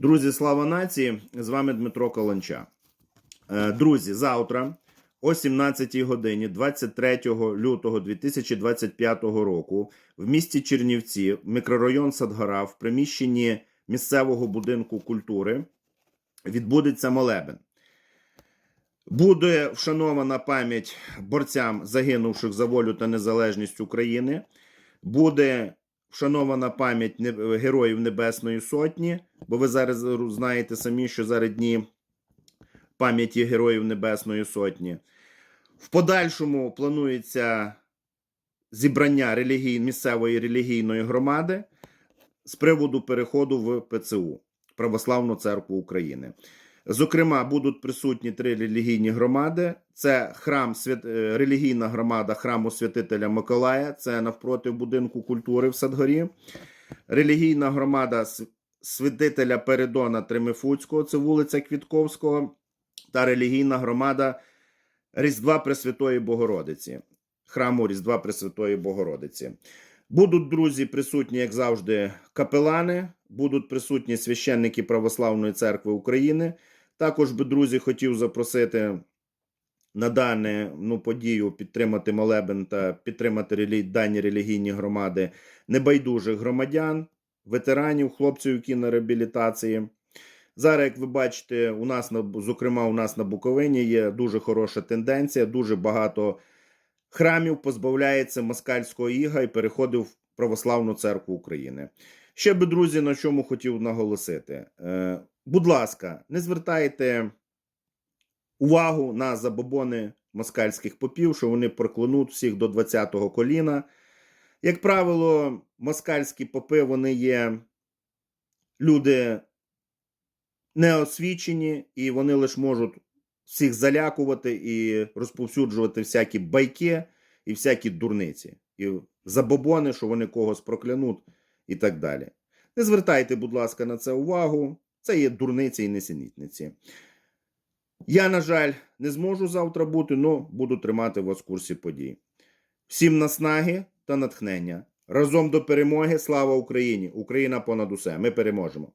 Друзі, слава нації! З вами Дмитро Каланча. Е, Друзі, завтра о 17 годині, 23 лютого 2025 року, в місті Чернівці, мікрорайон Садгора, в приміщенні місцевого будинку культури відбудеться молебен. Буде вшанована пам'ять борцям, загинувших за волю та незалежність України. Буде вшанована пам'ять героїв Небесної Сотні, бо ви зараз знаєте самі, що зараз дні пам'яті героїв Небесної Сотні. В подальшому планується зібрання релігій, місцевої релігійної громади з приводу переходу в ПЦУ Православну Церкву України. Зокрема, будуть присутні три релігійні громади: це храм е, релігійна громада храму святителя Миколая, це навпроти будинку культури в Садгорі, релігійна громада святителя Передона Тримифуцького, це вулиця Квітковського, та релігійна громада Різдва Пресвятої Богородиці, храму Різдва Пресвятої Богородиці. Будуть друзі присутні, як завжди, капелани, будуть присутні священники Православної церкви України. Також би, друзі, хотів запросити на дану ну, подію підтримати молебен та підтримати релі... дані релігійні громади небайдужих громадян, ветеранів, хлопців, які на реабілітації. Зараз, як ви бачите, у нас на зокрема у нас на Буковині є дуже хороша тенденція. Дуже багато храмів позбавляється москальського іга і переходив в Православну церкву України. Ще би, друзі, на чому хотів наголосити. Е, будь ласка, не звертайте увагу на забобони москальських попів, що вони проклянуть всіх до 20-го коліна. Як правило, москальські попи вони є люди неосвічені, і вони лише можуть всіх залякувати і розповсюджувати всякі байки і всякі дурниці, і забобони, що вони когось проклянуть, і так далі. Не звертайте, будь ласка, на це увагу. Це є дурниці і несенітниці. Я, на жаль, не зможу завтра бути, але буду тримати вас в курсі подій. Всім наснаги та натхнення. Разом до перемоги. Слава Україні! Україна понад усе. Ми переможемо.